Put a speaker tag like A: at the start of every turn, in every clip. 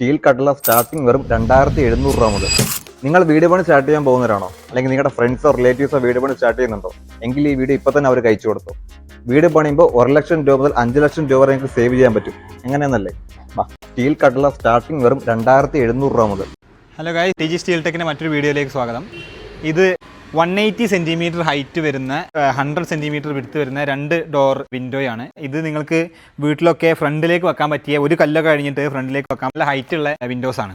A: Steel കട്ടിലെ starting വെറും രണ്ടായിരത്തി എഴുന്നൂറ് രൂപ മുതൽ. നിങ്ങൾ വീട് പണി സ്റ്റാർട്ട് ചെയ്യാൻ പോകുന്നവരാണോ? അല്ലെങ്കിൽ നിങ്ങളുടെ ഫ്രണ്ട്സോ റിലേറ്റീവ്സോ വീട് പണി സ്റ്റാർട്ട് ചെയ്യുന്നുണ്ടോ? എങ്കിൽ ഈ വീഡിയോ ഇപ്പൊ തന്നെ അവർ കഴിച്ചു കൊടുത്തു? വീട് പണിയുമ്പോൾ ഒരു ലക്ഷം രൂപ മുതൽ അഞ്ച് ലക്ഷം രൂപ വരെ നിങ്ങൾക്ക് സേവ് ചെയ്യാൻ പറ്റും. എങ്ങനെയെന്നല്ലേ? സ്റ്റീൽ കട്ടിലെ സ്റ്റാർട്ടിംഗ് വെറും രണ്ടായിരത്തി എഴുന്നൂറ് രൂപ മുതൽ.
B: ഹലോ ഗായ് ടി ജി സ്റ്റീൽ ടെക്കിന്റെ മറ്റൊരു വീഡിയോയിലേക്ക് സ്വാഗതം. ഇത് വൺ എയ്റ്റി സെന്റിമീറ്റർ ഹൈറ്റ് വരുന്ന ഹൺഡ്രഡ് സെന്റിമീറ്റർ വിടുത്ത് വരുന്ന രണ്ട് ഡോർ വിൻഡോയാണ് ഇത് നിങ്ങൾക്ക് വീട്ടിലൊക്കെ ഫ്രണ്ടിലേക്ക് വെക്കാൻ പറ്റിയ ഒരു കല്ലൊക്കെ കഴിഞ്ഞിട്ട് ഫ്രണ്ടിലേക്ക് വെക്കാൻ നല്ല ഹൈറ്റ് ഉള്ള വിൻഡോസ് ആണ്.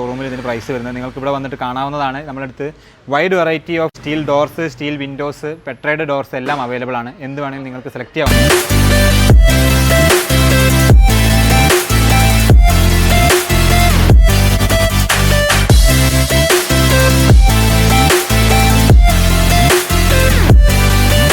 B: ഷോറൂമിൽ ഇതിന് പ്രൈസ് വരുന്നത്. നിങ്ങൾക്ക് ഇവിടെ വന്നിട്ട് കാണാവുന്നതാണ്. നമ്മളടുത്ത് അടുത്ത് wide variety of steel doors steel windows പെട്രൈഡ് doors എല്ലാം അവൈലബിൾ ആണ്. എന്ത് വേണമെങ്കിലും നിങ്ങൾക്ക് സെലക്ട് ചെയ്യാവുന്നതാണ്.